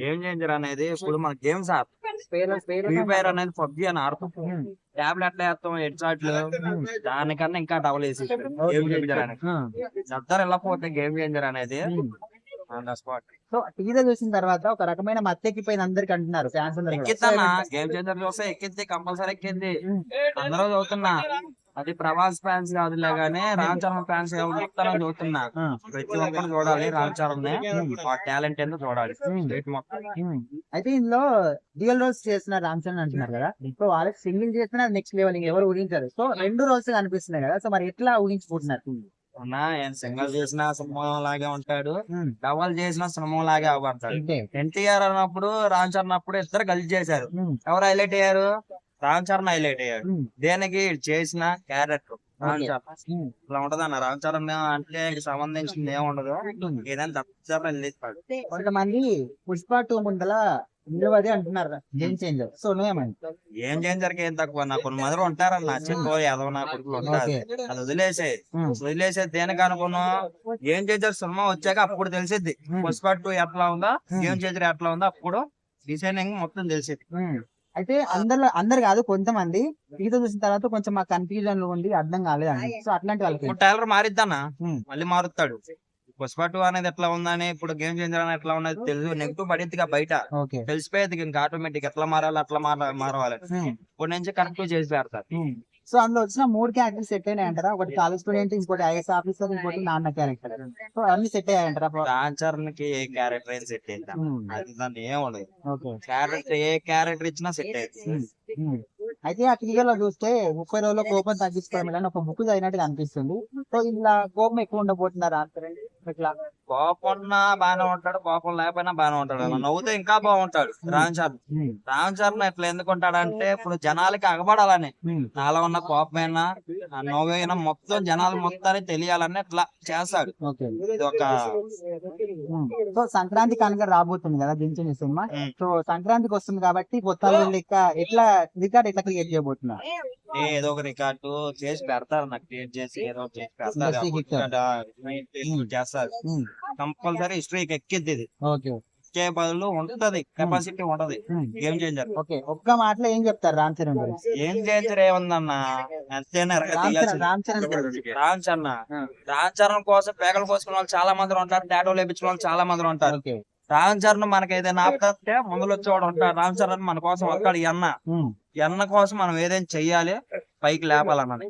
Game changer అనేది ఇప్పుడు మన గేమ్స్ ఫ్రీ ఫైర్ అనేది పబ్జి అని ఆడతాం టాబ్లెట్ వేస్తాం హెడ్ షాట్లు దానికన్నా ఇంకా డబుల్ వేసి గేమ్ చేంజర్ అనేది. చెప్తారు వెళ్ళకపోతే గేమ్ చేంజర్ అనేది సో టీజర్ చూసిన తర్వాత ఒక రకమైన మత్తెక్కిపోయిన అందరికి అంటున్నారు ఫ్యాన్స్ అందరు. ఎక్కిద్దన్నా. గేమ్ చేంజర్ చూస్తే ఎక్కింది కంపల్సరీ ఎక్కింది అందరూ చదువుతున్నా. అది ప్రభాస్ ఫ్యాన్స్ కాదులే గానీ రామ్ చరణ్ ఫ్యాన్స్ చదువుతున్నా ఆ. ప్రతి ఒక్కరు చూడాలి రామ్ చరణ్ ఆ టాలెంట్ ఏందో చూడాలి. మొత్తం. అయితే ఇందులో డ్యూయల్ రోల్స్ చేస్తున్నారు రామ్ చరణ్ అంటున్నారు కదా. సో వాళ్ళకి సింగిల్ చేస్తున్నా నెక్స్ట్ లెవెల్ ఎవరు ఊహించారు. సో రెండు రోల్స్ కనిపిస్తున్నాయి కదా సో మరి ఎట్లా ఊహించుకుంటున్నారు? సింగల్ చేసిన సింహం లాగే ఉంటాడు. డబల్ చేసిన సింహం లాగే అవపడతాడు అంతే. ఎన్టీఆర్ అన్నప్పుడు రామ్ చరణ్ అప్పుడు ఇద్దరు కలిసి చేశారు. ఎవరు హైలైట్ అయ్యారు? రామ్ చరణ్ హైలైట్ అయ్యారు ఉమ్. దేనికి చేసిన క్యారెక్టర్. ఇట్లా ఉంటది అన్న రామ్ చరణ్ అంటే సంబంధించింది ఏమి ఉండదు ఏదైనా కొంతమంది పుష్ప టూ ముందల అంటున్నారు. గేమ్ చేంజర్ సో నువ్వేమండి ఏం చేంజర్కి ఏం తక్కువ? నా కొన్ని మంది ఉంటారన్న. చిన్న ఎదవ నా కొడుకులు ఉంటారు. అది వదిలేసే. వదిలేసే దేనికి అనుకున్నాం? ఏం చేంజర్ సినిమా వచ్చాక అప్పుడు తెలిసిద్ది. పుష్ప టూ ఎట్లా ఉందా. ఏం చేంజర్ ఎట్లా ఉందా? అప్పుడు డిసైనింగ్ మొత్తం తెలిసింది. అయితే అందరు అందరు కాదు కొంతమంది టీజర్ చూసిన తర్వాత కొంచెం మాకు కన్ఫ్యూజన్లో ఉంది అర్థం కాలేదండి. సో అట్లాంటి వాళ్ళకి ఇప్పుడు టైలర్ మారిద్దన్నా Hmm. మళ్ళీ మారుతాడు. పుష్ప టూ అనేది ఎట్లా ఉందని ఇప్పుడు గేమ్ చేంజర్ అనేది ఎట్లా ఉన్నది తెలుసు నెగిటివ్ పడిద్దిగా బయట. తెలిసిపోయేది ఇంకా ఆటోమేటిక్ ఎట్లా మారాలి అట్లా మార మారవాలి. ఉమ్. ఇప్పుడు నుంచి కరెక్ట్ చేసి పెడతారు. సో అందులో వచ్చిన మూడు క్యారెక్టర్స్ సెట్ అయినాయి అంటారా? ఒకటి కాలేజ్ స్టూడెంట్ ఇంకోటి ఐఎస్ ఆఫీసర్ ఇంకోటి నాన్న క్యారెక్టర్ సో అన్ని సెట్ అయ్యాయంటారా రామ్ చరణ్కి ఏ క్యారెక్టర్ అయినా సెట్ అయిందా. అది దాన్ని క్యారెక్టర్ ఏ క్యారెక్టర్ ఇచ్చినా సెట్ అయింది. ఉమ్. అయితే ఆ టీజర్లో చూస్తే ముప్పై రోజుల్లో కోపం తగ్గించుకోవడం ఒక బుక్ చదివినట్టుగా అనిపిస్తుంది. సో ఇలా కోపం ఎక్కువ ఉండబోతున్నారా అంటారండి ఇట్లా కోపం ఉన్నా బాగానే ఉంటాడు కోపం లేకపోయినా బాగానే ఉంటాడు నవ్వుతే ఇంకా బాగుంటాడు రామ్ చరణ్. రామ్ చరణ్ ఎట్లా ఎందుకుంటాడంటే ఇప్పుడు జనాలకి అగబడాలని. నాలో ఉన్న కోపమైనా నవ్వైనా మొత్తం జనాలు మొత్తాన్ని తెలియాలని అట్లా చేస్తాడు ఇది ఒక. సో సంక్రాంతి కనుక రాబోతుంది కదా దించిన సినిమా. సో సంక్రాంతికి వస్తుంది కాబట్టి కొత్త లెక్క ఎట్లా రికార్డ్ ఎట్లా క్రియేట్ చేయబోతున్నా ఏదో ఒక రికార్డు చేసి పెడతారు నాకు క్రియేట్ చేసి ఏదో చేసి పెడతారు చేస్తారు. కంపల్సరీ హిస్టరీకి ఎక్కిద్ది ఇది. ఓకే బదులు ఉంటది కెపాసిటీ ఉంటది. గేమ్ చేంజర్ ఓకే ఒక్క మాటలో ఏం చెప్తారు రామ్ చరణ్ ఏం చేంజర్ ఏముందన్న అంతేనా రామ్ చరణ్ రామ్ చరణ్ రామ్ చరణ్ కోసం పేకలు కోసుకున్న వాళ్ళు చాలా మంది ఉంటారు టాటో లేపించిన వాళ్ళు చాలా మంది ఉంటారు. రామ్ చరణ్ మనకి ఏదైనా ఆపుతుంటే ముందులో వచ్చేవాడు ఉంటాడు. రామ్ చరణ్ మన కోసం వస్తాడు. ఈ అన్న. కోసం మనం ఏదైనా చెయ్యాలి పైకి లేపాలన్నది.